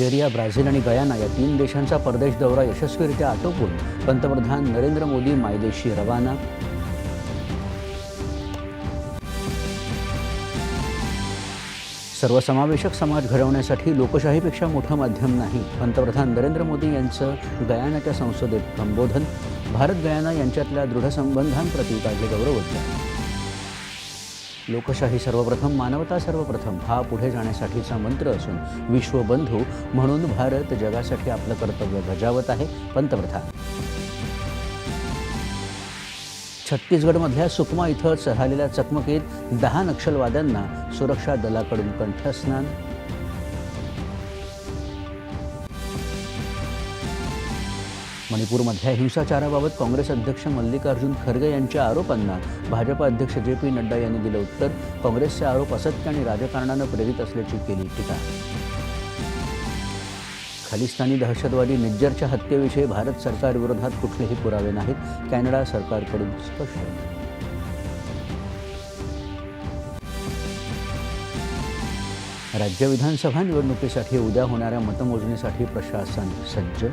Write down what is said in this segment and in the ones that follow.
Nigeria Brazil आणि Guyana या तीन देशांचा परदेश दौरा यशस्वीरित्या आटोपून पंतप्रधान नरेंद्र मोदी मायदेशी रवाना. सर्वसमावेशक समाज घडवण्यासाठी लोकशाहीपेक्षा मोठं माध्यम नाही पंतप्रधान नरेंद्र मोदी यांचं गयानाच्या संसदेत संबोधन. भारत गयाना यांच्यातल्या दृढ संबंधांप्रती काढले गौरवोद्गार लोकशाही सर्वप्रथम मानवता सर्वप्रथम हा पुढे जाण्यासाठीचा मंत्र असून विश्वबंधू म्हणून भारत जगासाठी आपलं कर्तव्य बजावत आहे. पंतप्रधान. छत्तीसगडमधल्या सुकमा इथं झालेल्या चकमकीत दहा नक्षलवाद्यांना सुरक्षा दलाकडून कंठस्नान मणिपूरमधल्या हिंसाचाराबाबत काँग्रेस अध्यक्ष मल्लिकार्जुन खरगे यांच्या आरोपांना भाजपा अध्यक्ष जे पी नड्डा यांनी दिलं उत्तर. काँग्रेसचे आरोप असत्य आणि राजकारणानं प्रेरित असल्याची केली टीका. खालिस्तानी दहशतवादी निज्जरच्या हत्येविषयी भारत सरकारविरोधात कुठलेही पुरावे नाहीत. कॅनडा सरकारकडून स्पष्ट. राज्य विधानसभा निवडणुकीसाठी उद्या होणाऱ्या मतमोजणीसाठी प्रशासन सज्ज.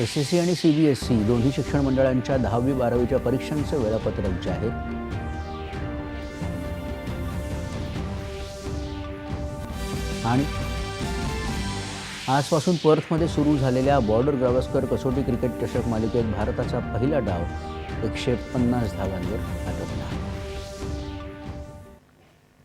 एस एस सी आणि सी बी एस सी दोन्ही शिक्षण मंडळांच्या दहावी बारावीच्या परीक्षांचं वेळापत्रक आहे. आणि आजपासून पर्थमध्ये सुरू झालेल्या बॉर्डर गावस्कर कसोटी क्रिकेट चषक मालिकेत भारताचा पहिला डाव एकशे पन्नास धावांवर आला.